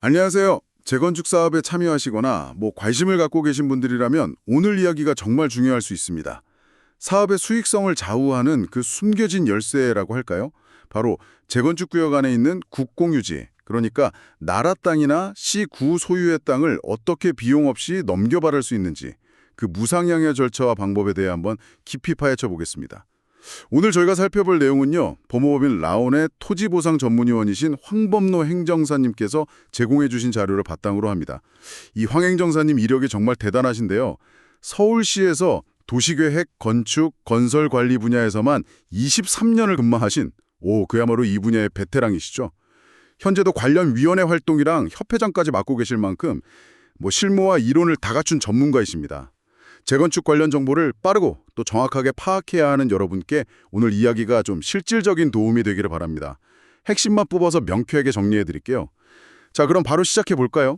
안녕하세요. 재건축 사업에 참여하시거나 뭐 관심을 갖고 계신 분들이라면 오늘 이야기가 정말 중요할 수 있습니다. 사업의 수익성을 좌우하는 그 숨겨진 열쇠라고 할까요? 바로 재건축 구역 안에 있는 국공유지, 그러니까 나라 땅이나 시구 소유의 땅을 어떻게 비용 없이 넘겨받을 수 있는지 그 무상양해 절차와 방법에 대해 한번 깊이 파헤쳐 보겠습니다. 오늘 저희가 살펴볼 내용은요. 법무법인 라온의 토지보상 전문위원이신 황범노 행정사님께서 제공해 주신 자료를 바탕으로 합니다. 이 황 행정사님 이력이 정말 대단하신데요. 서울시에서 도시계획, 건축, 건설 관리 분야에서만 23년을 근무하신 오, 그야말로 이 분야의 베테랑이시죠. 현재도 관련 위원회 활동이랑 협회장까지 맡고 계실 만큼 뭐 실무와 이론을 다 갖춘 전문가이십니다. 재건축 관련 정보를 빠르고 또 정확하게 파악해야 하는 여러분께 오늘 이야기가 좀 실질적인 도움이 되기를 바랍니다. 핵심만 뽑아서 명쾌하게 정리해 드릴게요. 자, 그럼 바로 시작해 볼까요?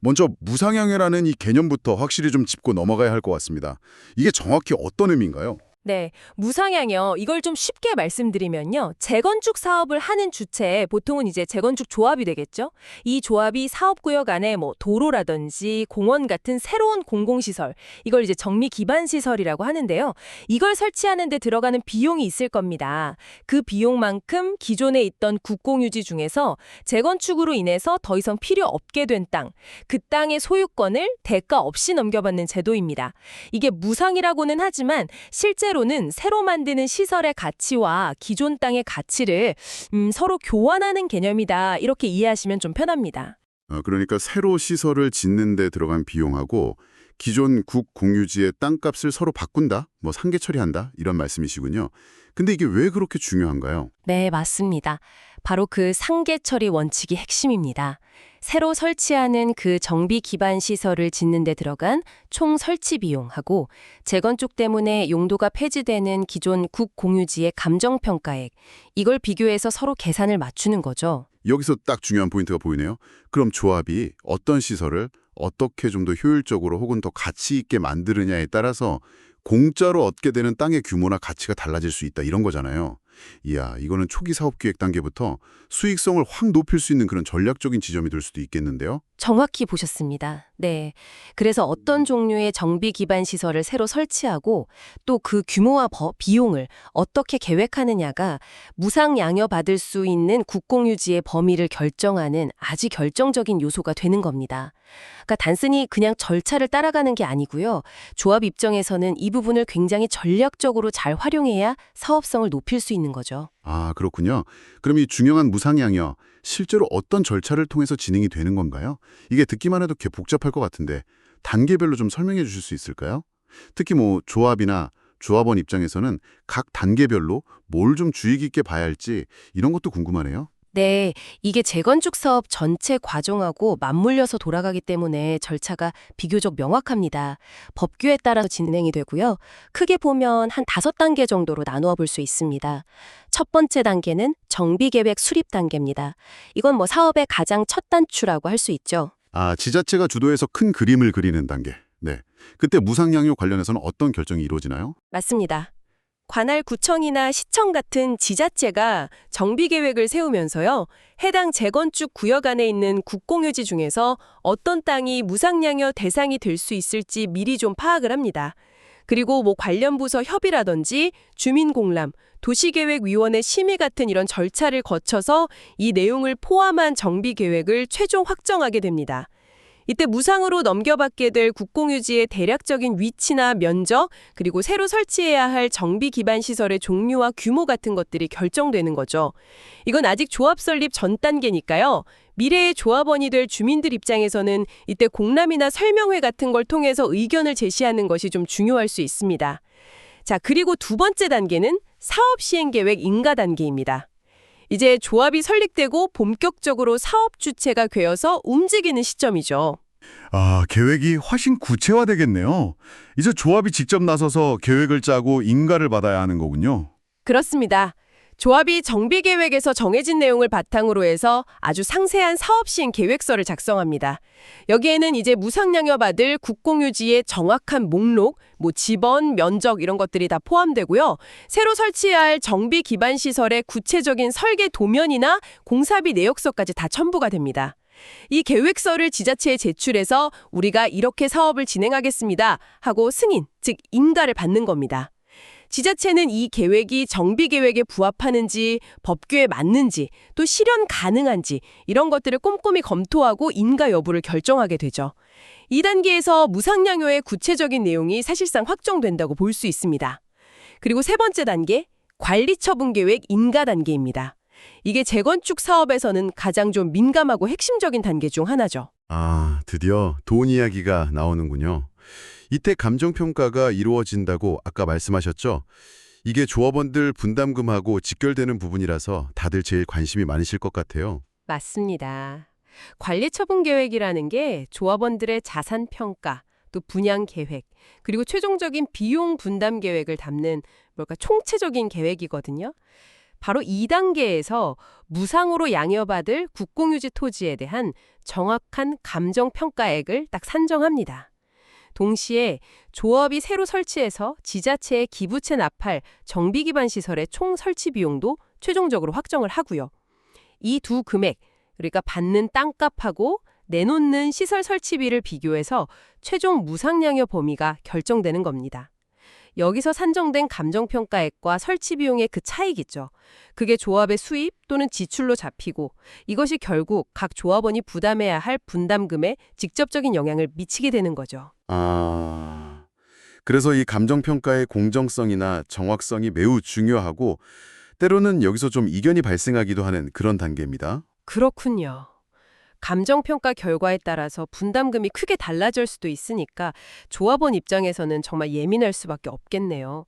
먼저 무상향해라는 이 개념부터 확실히 좀 짚고 넘어가야 할 것 같습니다. 이게 정확히 어떤 의미인가요? 네, 무상향이요. 이걸 좀 쉽게 말씀드리면요. 재건축 사업을 하는 주체, 보통은 이제 재건축 조합이 되겠죠. 이 조합이 사업구역 안에 뭐 도로라든지 공원 같은 새로운 공공시설, 이걸 이제 정미 기반 시설이라고 하는데요. 이걸 설치하는 데 들어가는 비용이 있을 겁니다. 그 비용만큼 기존에 있던 국공유지 중에서 재건축으로 인해서 더 이상 필요 없게 된 땅, 그 땅의 소유권을 대가 없이 넘겨받는 제도입니다. 이게 무상이라고는 하지만 실제 로는 새로 만드는 시설의 가치와 기존 땅의 가치를 음, 서로 교환하는 개념이다. 이렇게 이해하시면 좀 편합니다. 어, 그러니까 새로 시설을 짓는 데 들어간 비용하고 기존 국 공유지의 땅값을 서로 바꾼다, 뭐 상계 처리한다 이런 말씀이시군요. 근데 이게 왜 그렇게 중요한가요? 네, 맞습니다. 바로 그 상계 처리 원칙이 핵심입니다. 새로 설치하는 그 정비 기반 시설을 짓는 데 들어간 총 설치 비용하고 재건축 때문에 용도가 폐지되는 기존 국 공유지의 감정 평가액 이걸 비교해서 서로 계산을 맞추는 거죠. 여기서 딱 중요한 포인트가 보이네요. 그럼 조합이 어떤 시설을 어떻게 좀 더 효율적으로 혹은 더 가치 있게 만드느냐에 따라서 공짜로 얻게 되는 땅의 규모나 가치가 달라질 수 있다 이런 거잖아요. 이야, 이거는 초기 사업 기획 단계부터 수익성을 확 높일 수 있는 그런 전략적인 지점이 될 수도 있겠는데요. 정확히 보셨습니다. 네. 그래서 어떤 종류의 정비 기반 시설을 새로 설치하고 또 그 규모와 버- 비용을 어떻게 계획하느냐가 무상 양여 받을 수 있는 국공유지의 범위를 결정하는 아주 결정적인 요소가 되는 겁니다. 그러니까 단순히 그냥 절차를 따라가는 게 아니고요. 조합 입장에서는 이 부분을 굉장히 전략적으로 잘 활용해야 사업성을 높일 수 있는 거죠. 아, 그렇군요. 그럼 이 중요한 무상양여 실제로 어떤 절차를 통해서 진행이 되는 건가요? 이게 듣기만 해도 개 복잡할 것 같은데 단계별로 좀 설명해 주실 수 있을까요? 특히 뭐 조합이나 조합원 입장에서는 각 단계별로 뭘 좀 주의 깊게 봐야 할지 이런 것도 궁금하네요. 네, 이게 재건축 사업 전체 과정하고 맞물려서 돌아가기 때문에 절차가 비교적 명확합니다. 법규에 따라서 진행이 되고요. 크게 보면 한 다섯 단계 정도로 나누어 볼 수 있습니다. 첫 번째 단계는 정비계획 수립 단계입니다. 이건 뭐 사업의 가장 첫 단추라고 할 수 있죠. 아, 지자체가 주도해서 큰 그림을 그리는 단계. 네. 그때 무상양요 관련해서는 어떤 결정이 이루어지나요? 맞습니다. 관할 구청이나 시청 같은 지자체가 정비 계획을 세우면서요. 해당 재건축 구역 안에 있는 국공유지 중에서 어떤 땅이 무상양여 대상이 될 수 있을지 미리 좀 파악을 합니다. 그리고 뭐 관련 부서 협의라든지 주민공람, 도시계획위원회 심의 같은 이런 절차를 거쳐서 이 내용을 포함한 정비 계획을 최종 확정하게 됩니다. 이때 무상으로 넘겨받게 될 국공유지의 대략적인 위치나 면적, 그리고 새로 설치해야 할 정비 기반 시설의 종류와 규모 같은 것들이 결정되는 거죠. 이건 아직 조합 설립 전 단계니까요. 미래의 조합원이 될 주민들 입장에서는 이때 공람이나 설명회 같은 걸 통해서 의견을 제시하는 것이 좀 중요할 수 있습니다. 자, 그리고 두 번째 단계는 사업 시행 계획 인가 단계입니다. 이제 조합이 설립되고 본격적으로 사업 주체가 되어서 움직이는 시점이죠. 아, 계획이 훨씬 구체화되겠네요. 이제 조합이 직접 나서서 계획을 짜고 인가를 받아야 하는 거군요. 그렇습니다. 조합이 정비 계획에서 정해진 내용을 바탕으로 해서 아주 상세한 사업 시행 계획서를 작성합니다. 여기에는 이제 무상양여 받을 국공유지의 정확한 목록, 뭐 지번, 면적 이런 것들이 다 포함되고요. 새로 설치해야 할 정비 기반 시설의 구체적인 설계 도면이나 공사비 내역서까지 다 첨부가 됩니다. 이 계획서를 지자체에 제출해서 우리가 이렇게 사업을 진행하겠습니다 하고 승인, 즉 인가를 받는 겁니다. 지자체는 이 계획이 정비 계획에 부합하는지, 법규에 맞는지, 또 실현 가능한지 이런 것들을 꼼꼼히 검토하고 인가 여부를 결정하게 되죠. 이 단계에서 무상양효의 구체적인 내용이 사실상 확정된다고 볼 수 있습니다. 그리고 세 번째 단계, 관리처분 계획 인가 단계입니다. 이게 재건축 사업에서는 가장 좀 민감하고 핵심적인 단계 중 하나죠. 아, 드디어 돈 이야기가 나오는군요. 이때 감정평가가 이루어진다고 아까 말씀하셨죠? 이게 조합원들 분담금하고 직결되는 부분이라서 다들 제일 관심이 많으실 것 같아요. 맞습니다. 관리처분 계획이라는 게 조합원들의 자산 평가, 또 분양 계획, 그리고 최종적인 비용 분담 계획을 담는 뭘까 총체적인 계획이거든요. 바로 2단계에서 무상으로 양여받을 국공유지 토지에 대한 정확한 감정 평가액을 딱 산정합니다. 동시에 조합이 새로 설치해서 지자체에 기부채 납할 정비 기반 시설의 총 설치 비용도 최종적으로 확정을 하고요. 이 두 금액, 그러니까 받는 땅값하고 내놓는 시설 설치비를 비교해서 최종 무상양여 범위가 결정되는 겁니다. 여기서 산정된 감정평가액과 설치 비용의 그 차이겠죠. 그게 조합의 수입 또는 지출로 잡히고 이것이 결국 각 조합원이 부담해야 할 분담금에 직접적인 영향을 미치게 되는 거죠. 아, 그래서 이 감정평가의 공정성이나 정확성이 매우 중요하고 때로는 여기서 좀 이견이 발생하기도 하는 그런 단계입니다. 그렇군요. 감정평가 결과에 따라서 분담금이 크게 달라질 수도 있으니까 조합원 입장에서는 정말 예민할 수밖에 없겠네요.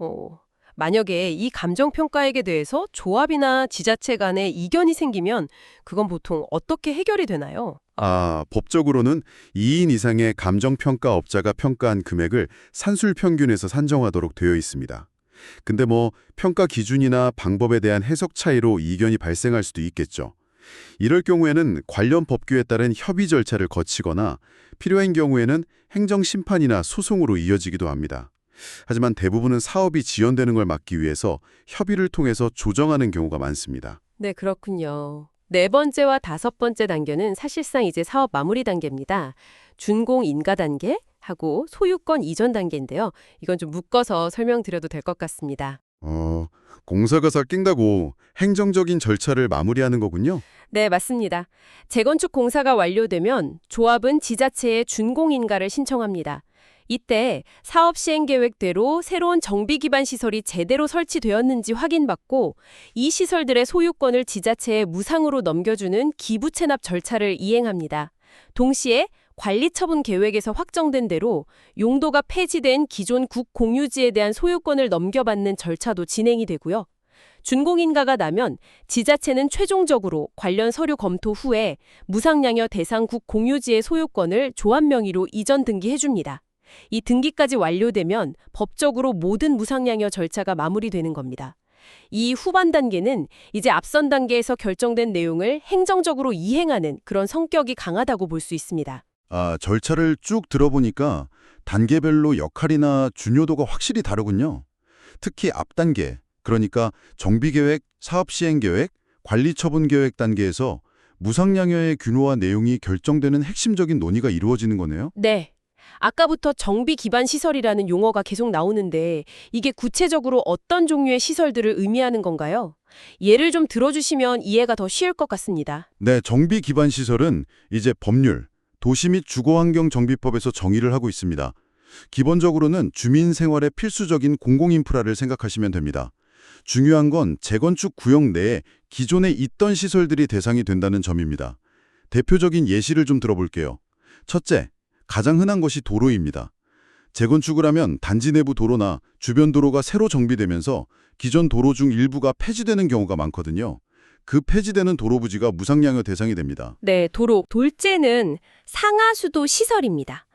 어, 만약에 이 감정평가액에 대해서 조합이나 지자체 간에 이견이 생기면 그건 보통 어떻게 해결이 되나요? 아, 법적으로는 2인 이상의 감정평가 업자가 평가한 금액을 산술평균에서 산정하도록 되어 있습니다. 근데 뭐 평가 기준이나 방법에 대한 해석 차이로 이견이 발생할 수도 있겠죠. 이럴 경우에는 관련 법규에 따른 협의 절차를 거치거나 필요한 경우에는 행정심판이나 소송으로 이어지기도 합니다. 하지만 대부분은 사업이 지연되는 걸 막기 위해서 협의를 통해서 조정하는 경우가 많습니다. 네, 그렇군요. 네 번째와 다섯 번째 단계는 사실상 이제 사업 마무리 단계입니다. 준공 인가 단계 하고 소유권 이전 단계인데요. 이건 좀 묶어서 설명드려도 될 것 같습니다. 어, 공사가 낀다고 행정적인 절차를 마무리하는 거군요. 네, 맞습니다. 재건축 공사가 완료되면 조합은 지자체에 준공인가를 신청합니다. 이때 사업 시행 계획대로 새로운 정비 기반 시설이 제대로 설치되었는지 확인받고 이 시설들의 소유권을 지자체에 무상으로 넘겨주는 기부 체납 절차를 이행합니다. 동시에 관리 처분 계획에서 확정된 대로 용도가 폐지된 기존 국 공유지에 대한 소유권을 넘겨받는 절차도 진행이 되고요. 준공인가가 나면 지자체는 최종적으로 관련 서류 검토 후에 무상양여 대상 국 공유지의 소유권을 조합 명의로 이전 등기해줍니다. 이 등기까지 완료되면 법적으로 모든 무상양여 절차가 마무리되는 겁니다. 이 후반 단계는 이제 앞선 단계에서 결정된 내용을 행정적으로 이행하는 그런 성격이 강하다고 볼 수 있습니다. 아, 절차를 쭉 들어보니까 단계별로 역할이나 중요도가 확실히 다르군요. 특히 앞 단계, 그러니까 정비계획, 사업시행계획, 관리처분계획 단계에서 무상양여의 규모와 내용이 결정되는 핵심적인 논의가 이루어지는 거네요. 네. 아까부터 정비 기반 시설이라는 용어가 계속 나오는데 이게 구체적으로 어떤 종류의 시설들을 의미하는 건가요? 예를 좀 들어주시면 이해가 더 쉬울 것 같습니다. 네, 정비 기반 시설은 이제 법률, 도시 및 주거환경 정비법에서 정의를 하고 있습니다. 기본적으로는 주민 생활에 필수적인 공공인프라를 생각하시면 됩니다. 중요한 건 재건축 구역 내에 기존에 있던 시설들이 대상이 된다는 점입니다. 대표적인 예시를 좀 들어볼게요. 첫째, 가장 흔한 것이 도로입니다. 재건축을 하면 단지 내부 도로나 주변 도로가 새로 정비되면서 기존 도로 중 일부가 폐지되는 경우가 많거든요. 그 폐지되는 도로 부지가 무상양여 대상이 됩니다. 네, 도로. 돌제는 상하수도 시설입니다.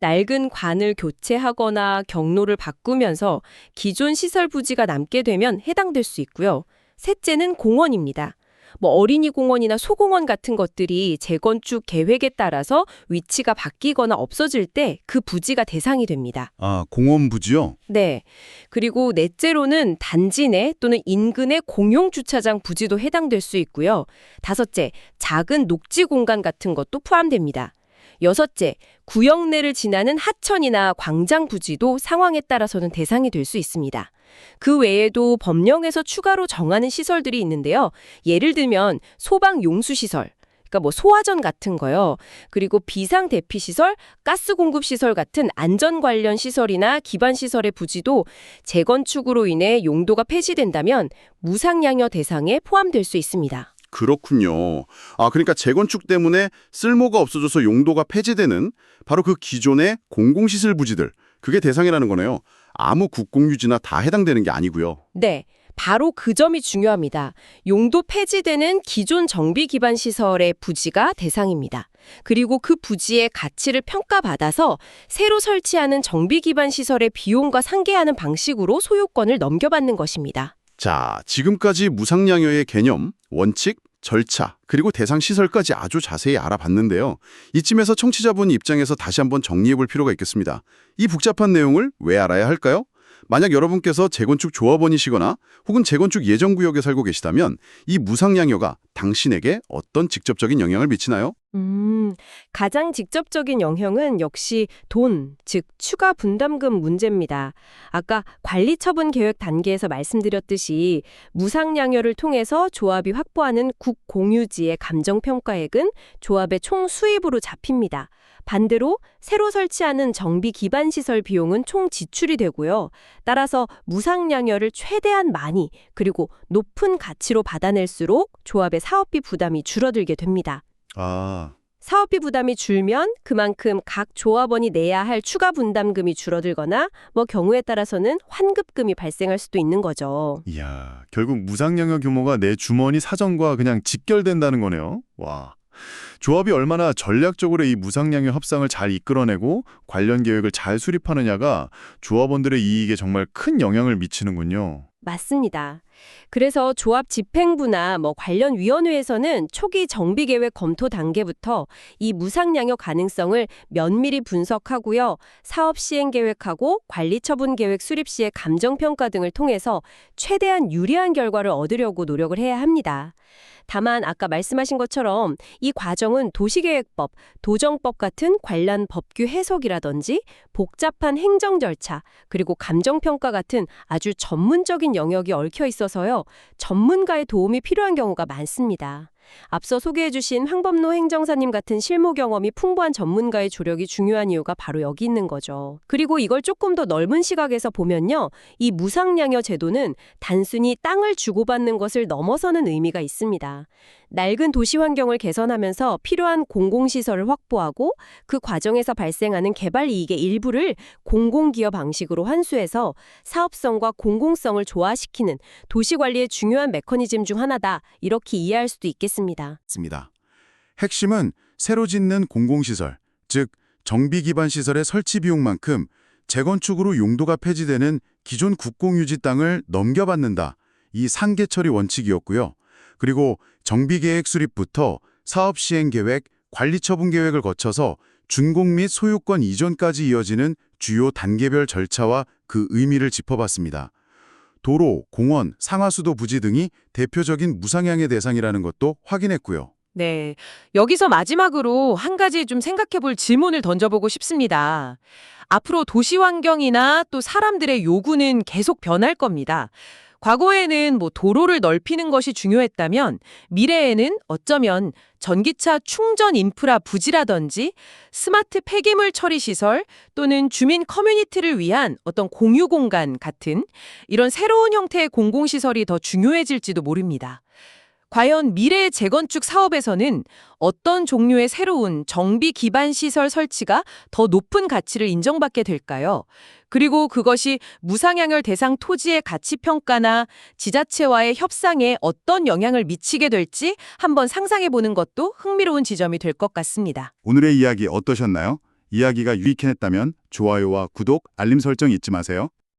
낡은 관을 교체하거나 경로를 바꾸면서 기존 시설 부지가 남게 되면 해당될 수 있고요. 셋째는 공원입니다. 뭐 어린이 공원이나 소공원 같은 것들이 재건축 계획에 따라서 위치가 바뀌거나 없어질 때 그 부지가 대상이 됩니다. 아, 공원 부지요? 네. 그리고 넷째로는 단지 내 또는 인근의 공용 주차장 부지도 해당될 수 있고요. 다섯째, 작은 녹지 공간 같은 것도 포함됩니다. 여섯째, 구역 내를 지나는 하천이나 광장 부지도 상황에 따라서는 대상이 될 수 있습니다. 그 외에도 법령에서 추가로 정하는 시설들이 있는데요. 예를 들면 소방 용수 시설, 그러니까 뭐 소화전 같은 거요. 그리고 비상 대피 시설, 가스 공급 시설 같은 안전 관련 시설이나 기반 시설의 부지도 재건축으로 인해 용도가 폐지된다면 무상 양여 대상에 포함될 수 있습니다. 그렇군요. 아, 그러니까 재건축 때문에 쓸모가 없어져서 용도가 폐지되는 바로 그 기존의 공공시설 부지들, 그게 대상이라는 거네요. 아무 국공유지나 다 해당되는 게 아니고요. 네. 바로 그 점이 중요합니다. 용도 폐지되는 기존 정비 기반 시설의 부지가 대상입니다. 그리고 그 부지의 가치를 평가받아서 새로 설치하는 정비 기반 시설의 비용과 상계하는 방식으로 소유권을 넘겨받는 것입니다. 자, 지금까지 무상양여의 개념, 원칙, 절차, 그리고 대상 시설까지 아주 자세히 알아봤는데요. 이쯤에서 청취자분 입장에서 다시 한번 정리해 볼 필요가 있겠습니다. 이 복잡한 내용을 왜 알아야 할까요? 만약 여러분께서 재건축 조합원이시거나 혹은 재건축 예정 구역에 살고 계시다면 이 무상양여가 당신에게 어떤 직접적인 영향을 미치나요? 음, 가장 직접적인 영향은 역시 돈, 즉 추가 분담금 문제입니다. 아까 관리 처분 계획 단계에서 말씀드렸듯이 무상양여를 통해서 조합이 확보하는 국공유지의 감정평가액은 조합의 총 수입으로 잡힙니다. 반대로 새로 설치하는 정비 기반 시설 비용은 총 지출이 되고요. 따라서 무상양여를 최대한 많이 그리고 높은 가치로 받아낼수록 조합의 사업비 부담이 줄어들게 됩니다. 아, 사업비 부담이 줄면 그만큼 각 조합원이 내야 할 추가 분담금이 줄어들거나 뭐 경우에 따라서는 환급금이 발생할 수도 있는 거죠. 이야, 결국 무상영역 규모가 내 주머니 사정과 그냥 직결된다는 거네요. 와. 조합이 얼마나 전략적으로 이 무상량의 협상을 잘 이끌어내고 관련 계획을 잘 수립하느냐가 조합원들의 이익에 정말 큰 영향을 미치는군요. 맞습니다. 그래서 조합 집행부나 뭐 관련 위원회에서는 초기 정비 계획 검토 단계부터 이 무상량여 가능성을 면밀히 분석하고요. 사업 시행 계획하고 관리 처분 계획 수립 시의 감정 평가 등을 통해서 최대한 유리한 결과를 얻으려고 노력을 해야 합니다. 다만 아까 말씀하신 것처럼 이 과정은 도시계획법, 도정법 같은 관련 법규 해석이라든지 복잡한 행정 절차, 그리고 감정 평가 같은 아주 전문적인 영역이 얽혀 있어서 요. 전문가의 도움이 필요한 경우가 많습니다. 앞서 소개해 주신 황범노 행정사님 같은 실무 경험이 풍부한 전문가의 조력이 중요한 이유가 바로 여기 있는 거죠. 그리고 이걸 조금 더 넓은 시각에서 보면요. 이 무상량여 제도는 단순히 땅을 주고받는 것을 넘어서는 의미가 있습니다. 낡은 도시 환경을 개선하면서 필요한 공공시설을 확보하고 그 과정에서 발생하는 개발 이익의 일부를 공공기업 방식으로 환수해서 사업성과 공공성을 조화시키는 도시관리의 중요한 메커니즘 중 하나다. 이렇게 이해할 수도 있겠습니다. 있습니다. 핵심은 새로 짓는 공공시설, 즉 정비 기반 시설의 설치 비용만큼 재건축으로 용도가 폐지되는 기존 국공유지 땅을 넘겨받는다. 이 상계 처리 원칙이었고요. 그리고 정비 계획 수립부터 사업 시행 계획, 관리 처분 계획을 거쳐서 준공 및 소유권 이전까지 이어지는 주요 단계별 절차와 그 의미를 짚어봤습니다. 도로, 공원, 상하수도 부지 등이 대표적인 무상향의 대상이라는 것도 확인했고요. 네. 여기서 마지막으로 한 가지 좀 생각해 볼 질문을 던져보고 싶습니다. 앞으로 도시 환경이나 또 사람들의 요구는 계속 변할 겁니다. 과거에는 뭐 도로를 넓히는 것이 중요했다면 미래에는 어쩌면 전기차 충전 인프라 부지라든지 스마트 폐기물 처리 시설 또는 주민 커뮤니티를 위한 어떤 공유 공간 같은 이런 새로운 형태의 공공시설이 더 중요해질지도 모릅니다. 과연 미래의 재건축 사업에서는 어떤 종류의 새로운 정비 기반 시설 설치가 더 높은 가치를 인정받게 될까요? 그리고 그것이 무상향열 대상 토지의 가치 평가나 지자체와의 협상에 어떤 영향을 미치게 될지 한번 상상해 보는 것도 흥미로운 지점이 될 것 같습니다. 오늘의 이야기 어떠셨나요? 이야기가 유익했다면 좋아요와 구독, 알림 설정 잊지 마세요.